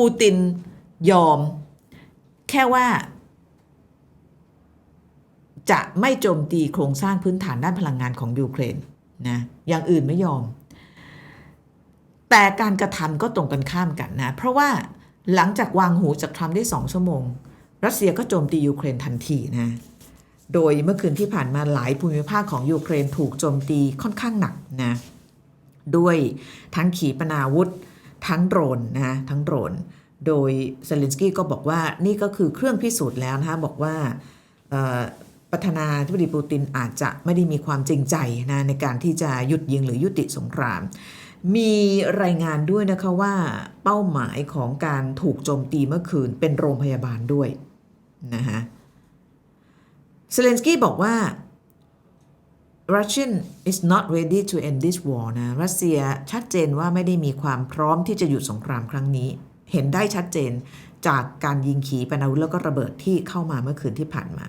ปูตินยอม แค่ว่า จะไม่โจมตีโครงสร้างพื้นฐานด้านพลังงานของยูเครนนะอย่างอื่นไม่ยอม แต่การกระทำก็ตรงกันข้ามกันนะ เพราะว่าหลังจากวางหูจากทรัมป์ได้สองชั่วโมง รัสเซียก็โจมตียูเครนทันทีนะโดยเมื่อคืนที่ผ่านมาหลายภูมิภาคของยูเครนถูกโจมตีค่อนข้างหนักนะด้วยทั้งขีปนาวุธ ทั้งโดรนนะทั้งโดรน โดยเซเลนสกี้ก็บอกว่านี่ก็คือเครื่องพิสูจน์แล้วนะคะบอกว่าประธานาธิบดีปูตินอาจจะไม่ได้มีความจริงใจนะในการที่จะหยุดยิงหรือยุติสงคราม มีรายงานด้วยนะคะว่าเป้าหมายของการถูกโจมตีเมื่อคืนเป็นโรงพยาบาลด้วยนะคะเซเลนสกี้บอกว่า Russian is not ready to end this war นะรัสเซียชัดเจนว่าไม่ได้มีความพร้อมที่จะหยุดสงครามครั้งนี้ เห็นได้ชัดเจนจากการยิงขีปนาวุธแล้วก็ระเบิดที่เข้ามาเมื่อคืนที่ผ่านมา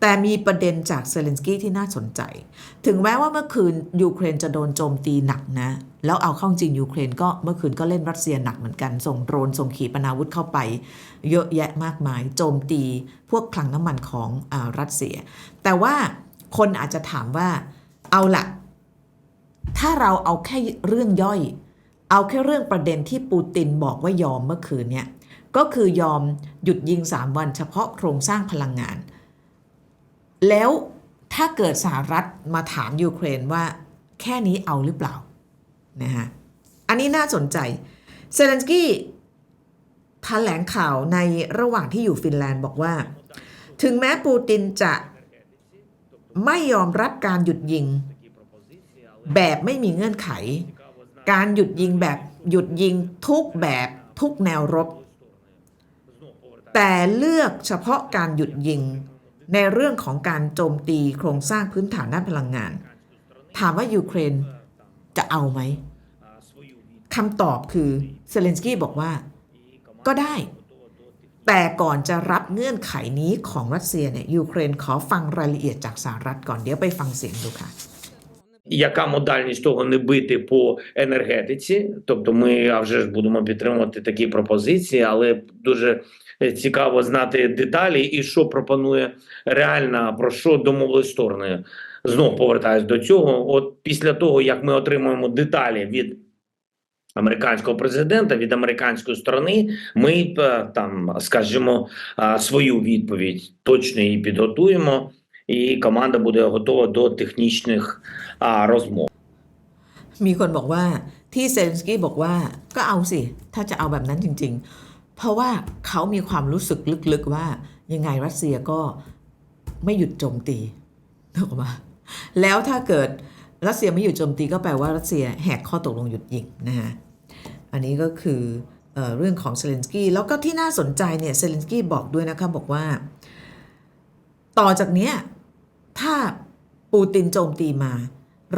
แต่มีประเด็นจากเซเลนสกี้ที่น่าสนใจ ถึงแม้ว่าเมื่อคืนยูเครนจะโดนโจมตีหนักนะ แล้วเอาเข้าจริงยูเครนก็เมื่อคืนก็เล่นรัสเซียหนักเหมือนกัน ส่งโดรนส่งขีปนาวุธเข้าไป เยอะแยะมากมาย โจมตีพวกคลังน้ำมันของอรัสเซีย แต่ว่า คนอาจจะถามว่า เอาละถ้าเราเอาแค่เรื่องย่อย เอาแค่เรื่องประเด็นที่ปูตินบอกว่ายอมเมื่อคืนเนี่ยก็คือยอมหยุดยิง 3 วันเฉพาะโครงสร้างพลังงาน แล้วถ้าเกิดสหรัฐมาถามยูเครนว่าแค่นี้เอาหรือเปล่านะฮะอันนี้น่าสนใจเซเลนสกี้แถลงข่าวในระหว่างที่อยู่ฟินแลนด์บอกว่า ถึงแม้ปูตินจะ ไม่ยอมรับการหยุดยิง แบบไม่มีเงื่อนไข การหยุดยิงแบบหยุดยิงทุกแบบทุกแนวรบ แต่เลือกเฉพาะการหยุดยิงในเรื่องของการโจมตีโครงสร้างพื้นฐานด้านพลังงาน ถามว่ายูเครนจะเอาไหมคำตอบคือเซเลนสกี้บอกว่า ก็ได้ แต่ก่อนจะรับเงื่อนไขนี้ของรัสเซียเนี่ยยูเครนขอฟังรายละเอียดจากสหรัฐก่อนเดี๋ยวไปฟังเสียงดูค่ะ Яка модальність того не бити по енергетиці? Тобто, ми а вже ж будемо підтримувати такі пропозиції, але дуже е, цікаво знати деталі і що пропонує реально про що домовились сторони. Знов повертаюсь до цього. От після того, як ми отримуємо деталі від американського президента, від американської сторони, ми е, там скажімо а, свою відповідь точно її підготуємо, і команда буде готова до технічних а, розмов. มีคนบอกว่าที่เซเลนสกี้บอกว่าก็เอาสิ ถ้าจะเอาแบบนั้นจริง ๆ เพราะว่าเขามีความรู้สึกลึกๆว่ายังไงรัสเซียก็ไม่หยุดโจมตีถูกไหมแล้วถ้าเกิด รัสเซียไม่หยุดโจมตีก็แปลว่ารัสเซียแหกข้อตกลงหยุดยิงนะฮะอันนี้ก็คือเออเรื่องของเซเลนสกี้แล้วก็ที่น่าสนใจเนี่ยเซเลนสกี้บอกด้วยนะคะบอกว่า ต่อจากเนี้ยถ้าปูตินโจมตีมา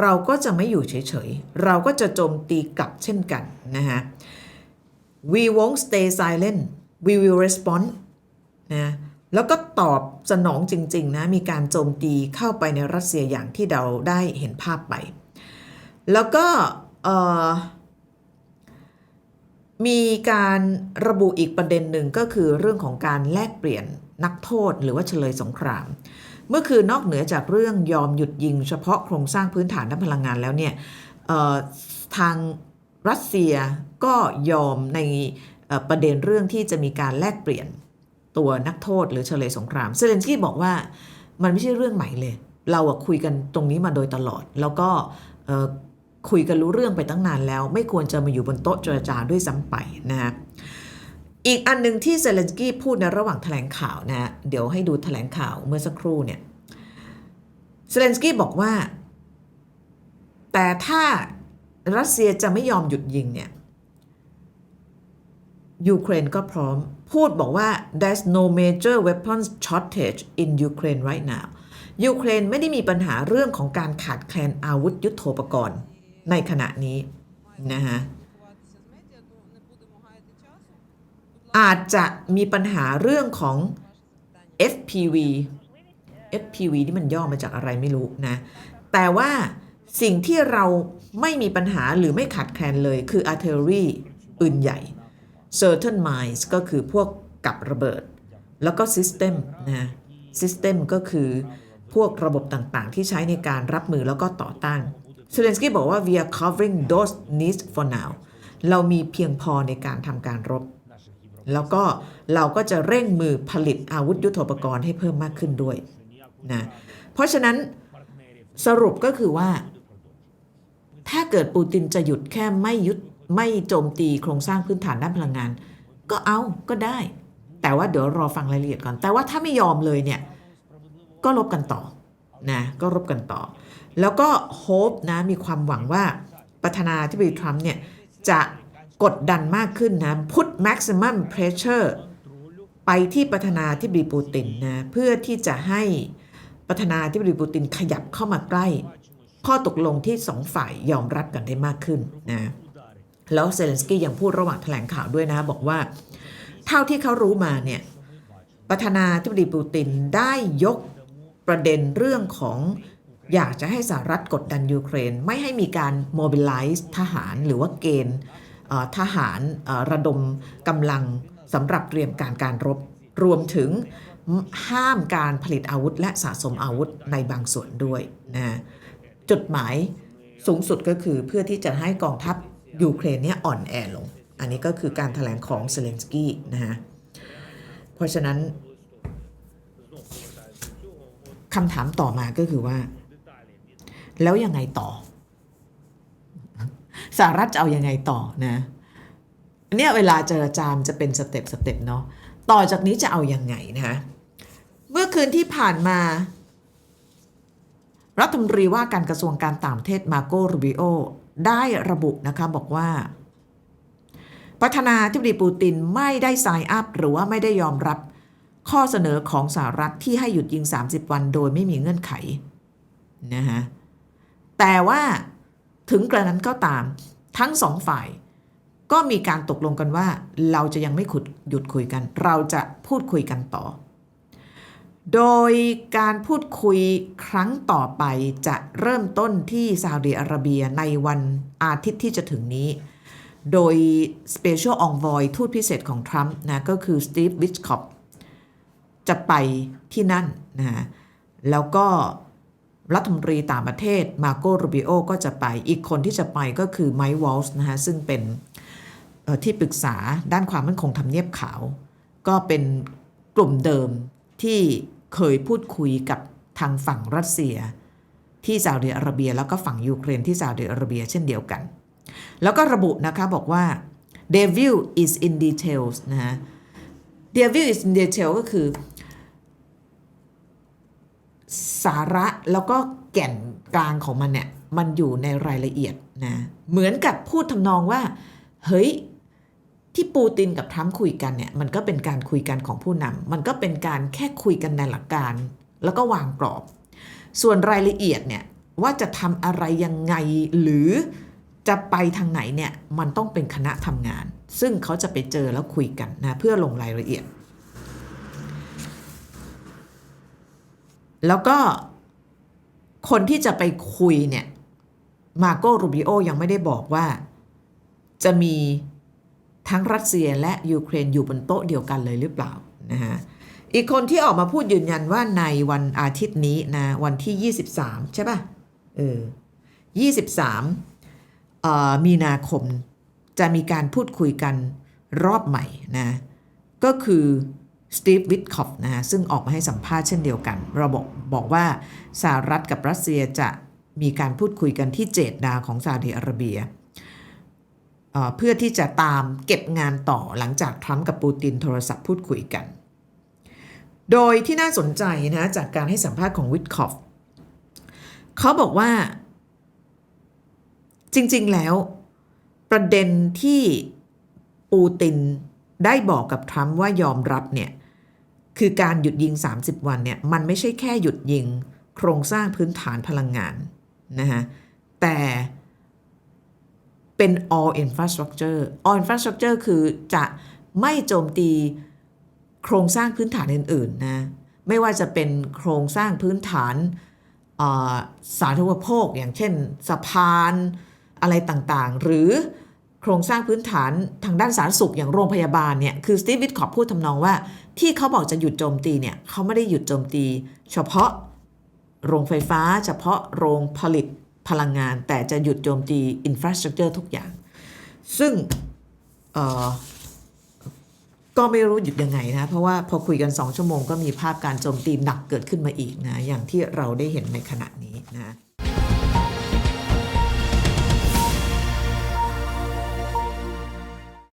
เราก็จะไม่อยู่เฉยๆ เราก็จะโจมตีกลับเช่นกันนะฮะ we won't stay silent we will respond นะ แล้วก็ตอบสนองจริงๆนะมีการโจมตีเข้าไปในรัสเซียอย่างที่เราได้เห็นภาพไป แล้วก็มีการระบุอีกประเด็นหนึ่งก็คือเรื่องของการแลกเปลี่ยนนักโทษหรือว่าเฉลยสงคราม เมื่อคืนนอกเหนือจากเรื่องยอมหยุดยิงเฉพาะโครงสร้างพื้นฐานด้านพลังงานแล้วเนี่ยทางรัสเซียก็ยอมในประเด็นเรื่องที่จะมีการแลกเปลี่ยน ตัวนักโทษหรือเฉลยสงครามเซเลนสกี้บอกว่ามันไม่ใช่เรื่องใหม่เลย เราคุยกันตรงนี้มาโดยตลอด แล้วก็คุยกันรู้เรื่องไปตั้งนานแล้ว ไม่ควรจะมาอยู่บนโต๊ะเจรจาด้วยซ้ำไปนะฮะอีกอันหนึ่งที่เซเลนสกี้พูดในระหว่างแถลงข่าวนะเดี๋ยวให้ดูแถลงข่าวเมื่อสักครู่เนี่ยเซเลนสกี้บอกว่า แต่ถ้ารัสเซียจะไม่ยอมหยุดยิงเนี่ยยูเครนก็พร้อม พูดบอกว่า there's no major weapons shortage in Ukraine right now ยูเครนไม่ได้มีปัญหาเรื่องของการขาดแคลนอาวุธยุโทโธปกรณ์ในขณะนี้นะฮะอาจจะมีปัญหาเรื่องของ FPV FPV ที่มันย่อมาจากอะไรไม่รู้นะ แต่ว่าสิ่งที่เราไม่มีปัญหาหรือไม่ขาดแคลนเลยคือ artillery ปืนใหญ่ certain mines ก็คือพวกกับระเบิด แล้วก็ system นะ system ก็คือพวกระบบต่างๆ ที่ใช้ในการรับมือแล้วก็ต่อต้านเซเลนสกี้บอกว่า we are covering those needs for now เรามีเพียงพอในการทำการรบ แล้วก็เราก็จะเร่งมือผลิตอาวุธยุทโธปกรณ์ให้เพิ่มมากขึ้นด้วยนะเพราะฉะนั้นสรุปก็คือว่า ถ้าเกิดปูตินจะหยุดแค่ไม่ยุด ไม่โจมตีโครงสร้างพื้นฐานด้านพลังงาน ก็เอาก็ได้ แต่ว่าเดี๋ยวรอฟังรายละเอียดก่อน แต่ว่าถ้าไม่ยอมเลยเนี่ย ก็รบกันต่อนะก็รบกันต่อ แล้วก็โฮปนะมีความหวังว่าประธานาธิบดีทรัมป์เนี่ยจะกดดันมากขึ้นนะ put maximum pressure ไปที่ประธานาธิบดีปูตินนะเพื่อที่จะให้ประธานาธิบดีปูตินขยับเข้ามาใกล้ ข้อตกลงที่สองฝ่ายยอมรับกันได้มากขึ้นนะ แล้วเซเลนสกี้ยังพูดระหว่างแถลงข่าวด้วยนะบอกว่า เท่าที่เขารู้มาเนี่ยประธานาธิบดีปูตินได้ยกประเด็นเรื่องของอยากจะให้สหรัฐกดดันยูเครน ไม่ให้มีการ mobilize ทหารหรือว่าเกณฑ์ทหารระดมกำลังสำหรับเตรียมการการรบ รวมถึงห้ามการผลิตอาวุธ และสะสมอาวุธในบางส่วนด้วยนะจุดหมายสูงสุดก็คือเพื่อที่จะให้กองทัพ ยูเครนเนี่ยอ่อนแอลง อันนี้ก็คือการถแถลงของเซเลนสกี้นะฮะ เพราะฉะนั้นคำถามต่อมาก็คือว่า แล้วยังไงต่อสหรัฐจะเอายังไงต่อนะ เนี่ยเวลาเจรจามจะเป็นสเต็ปสเต็ปเนาะต่อจากนี้จะเอายังไงนะคะเมื่อคืนที่ผ่านมา รัฐมนตรีว่าการกระทรวงการต่างประเทศมาโกรูบิโอได้ระบุนะคะบอกว่า ประธานาธิบดีปูตินไม่ได้ไซน์อัพหรือว่าไม่ได้ยอมรับข้อเสนอของสหรัฐที่ให้หยุดยิง 30 วันโดยไม่มีเงื่อนไขนะฮะแต่ว่าถึงกระนั้นก็ตามทั้งสองฝ่ายก็มีการตกลงกันว่าเราจะยังไม่ขุดหยุดคุยกัน เราจะพูดคุยกันต่อ โดยการพูดคุยครั้งต่อไปจะเริ่มต้นที่ซาอุดิอาระเบียในวันอาทิตย์ที่จะถึงนี้ โดย Special Envoy ทูตพิเศษของทรัมป์นะก็คือสตีฟวิชคอปจะไปที่นั่นนะฮะแล้วก็รัฐมนตรีต่างประเทศมาโกรูบิโอก็จะไปอีกคนที่จะไปก็คือไมค์วอลส์นะฮะซึ่งเป็นที่ปรึกษาด้านความมั่นคงทำเนียบขาว ก็เป็นกลุ่มเดิมที่ เคยพูดคุยกับทางฝั่งรัสเซีย ที่ซาอุดิอาระเบีย แล้วก็ฝั่งยูเครนที่ซาอุดิอาระเบียเช่นเดียวกัน แล้วก็ระบุนะคะบอกว่า devil is in details นะฮะ devil is in detail ก็คือ สาระแล้วก็แก่นกลางของมันเนี่ย มันอยู่ในรายละเอียดนะ เหมือนกับพูดทำนองว่า เฮ้ย ที่ปูตินกับทรัมป์คุยกันเนี่ยมันก็เป็นการคุยกันของผู้นำมันก็เป็นการแค่คุยกันในหลักการ แล้วก็วางกรอบ ส่วนรายละเอียดเนี่ยว่าจะทำอะไรยังไงหรือจะไปทางไหนเนี่ยมันต้องเป็นคณะทำงาน ซึ่งเขาจะไปเจอแล้วคุยกันนะเพื่อลงรายละเอียด แล้วก็คนที่จะไปคุยเนี่ยมาโกรูบิโอยังไม่ได้บอกว่าจะมี ทั้งรัสเซียและยูเครนอยู่บนโต๊ะเดียวกันเลยหรือเปล่านะฮะอีกคนที่ออกมาพูดยืนยันว่าในวันอาทิตย์นี้นะวันที่ 23 ใช่ป่ะเออ23เอ่อมีนาคมจะมีการพูดคุยกันรอบใหม่นะก็คือสตีฟวิทคอฟนะฮะซึ่งออกมาให้สัมภาษณ์เช่นเดียวกันเราบอกบอกว่าสหรัฐกับรัสเซียจะมีการพูดคุยกันที่เจดาของซาอุดิอาระเบีย เพื่อที่จะตามเก็บงานต่อหลังจากทรัมป์กับปูตินโทรศัพท์พูดคุยกัน โดยที่น่าสนใจนะจากการให้สัมภาษณ์ของวิทคอฟเขาบอกว่า จริงๆแล้ว ประเด็นที่ปูตินได้บอกกับทรัมป์ว่ายอมรับเนี่ยคือการหยุดยิง 30 วันเนี่ยมันไม่ใช่แค่หยุดยิงโครงสร้างพื้นฐานพลังงานนะฮะแต่ เป็น all infrastructure all infrastructure คือจะไม่โจมตีโครงสร้างพื้นฐานอื่นๆนะไม่ว่าจะเป็นโครงสร้างพื้นฐานสาธารณูปโภคอย่างเช่นสะพานอะไรต่างๆ หรือโโครงสร้างพื้นฐานทางด้านสาธารณสุขอย่างโรงพยาบาลเนี่ยคือสตีฟวิทขอบพูดทำนองว่า ที่เขาบอกจะหยุดโจมตีเนี่ยเขาไม่ได้หยุดโจมตี เฉพาะโรงไฟฟ้า เฉพาะโรงผลิต พลังงาน แต่จะหยุดโจมตีอินฟราสตรักเจอร์ทุกอย่าง ซึ่งก็ไม่รู้หยุดยังไงนะเพราะว่าพอคุยกัน 2 ชั่วโมงก็มีภาพการโจมตีหนักเกิดขึ้นมาอีกนะอย่างที่เราได้เห็นในขณะนี้นะ